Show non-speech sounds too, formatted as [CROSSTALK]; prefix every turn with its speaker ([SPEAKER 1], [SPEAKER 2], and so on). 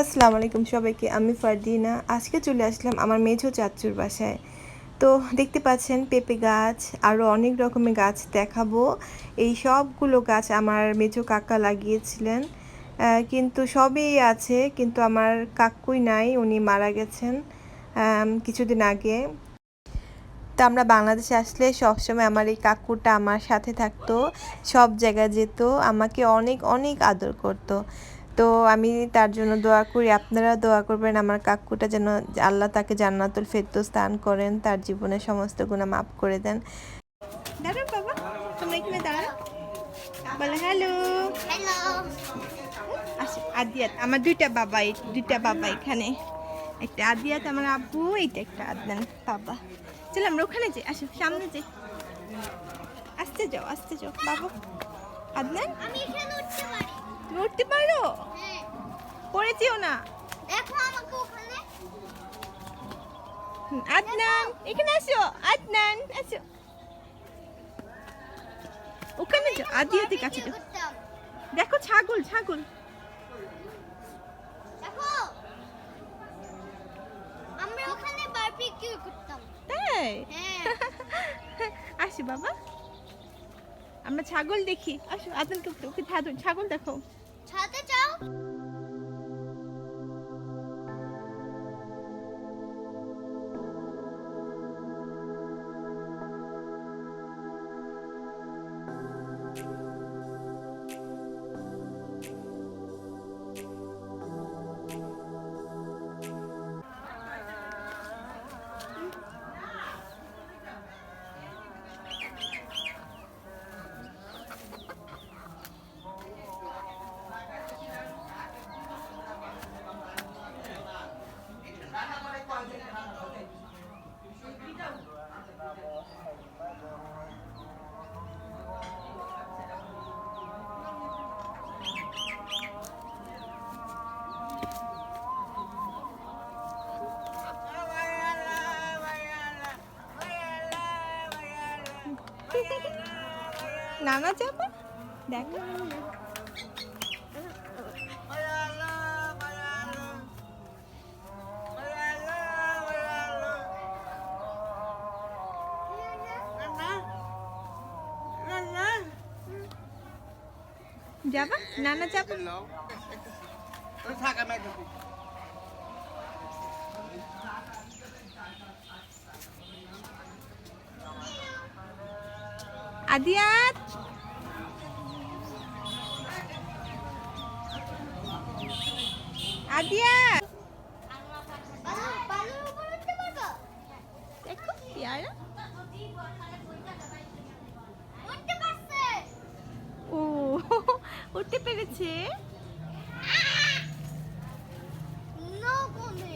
[SPEAKER 1] আসসালামু আলাইকুম সবাইকে, আমি ফারদিনা। আজকে চলে আসলাম আমার মেঝো চাচুর বাসায়। তো দেখতে পাচ্ছেন পেঁপে গাছ আরও অনেক রকমের গাছ দেখাবো। এই সবগুলো গাছ আমার মেঝো কাকা লাগিয়েছিলেন। কিন্তু সবই আছে, কিন্তু আমার কাকুই নাই, উনি মারা গেছেন কিছুদিন আগে। তো আমরা বাংলাদেশে আসলে সবসময় আমার এই কাকুটা আমার সাথে থাকতো, সব জায়গায় যেত, আমাকে অনেক অনেক আদর করতো। তো আমি তার জন্য দোয়া করি। আপনারা দোয়া করবেন আমার কাকুটা যেন আল্লাহ তাকে জান্নাতুল ফেরদৌস স্থান করেন তার জীবনের সমস্ত গুণা মাফ করে দেন। দাঁড়াও বাবা তোমরা এখানে দাঁড়াও। বলে হ্যালো।
[SPEAKER 2] হ্যালো।
[SPEAKER 1] আদিয়াত আমার দুইটা বাবা এই দুইটা বাবা এখানে। একটা আদিয়াত আমার আব্বু এইটা একটা আদনান বাবা। চলো আমরা ওখানে যাই আসো সামনে যাই। আসতে যাও আসতে যাও বাবা। আদনান?
[SPEAKER 2] আমি এখানে উঠতে পারি
[SPEAKER 1] তুমি উঠতে পারো?
[SPEAKER 2] হ্যাঁ।
[SPEAKER 1] পড়েছিও না? আদনান এখানে আসো আদনান আসো। ওখানে যাও আদিয়াতের কাছে দেখো ছাগল ছাগল। তাই?
[SPEAKER 2] হ্যাঁ। [LAUGHS]
[SPEAKER 1] বাবা। আমরা ছাগল দেখি। আসো আদনানকে ওকে ছাগল দেখো
[SPEAKER 2] ছাদে যাও।
[SPEAKER 1] নানা যাব দেখো। যাবা? নানা যাবা? আদিয়াত! আদিয়াত! দেখো পেয়ারা
[SPEAKER 2] উঠতে পারছে
[SPEAKER 1] ও উঠতে পেরেছে?
[SPEAKER 2] নো কোনে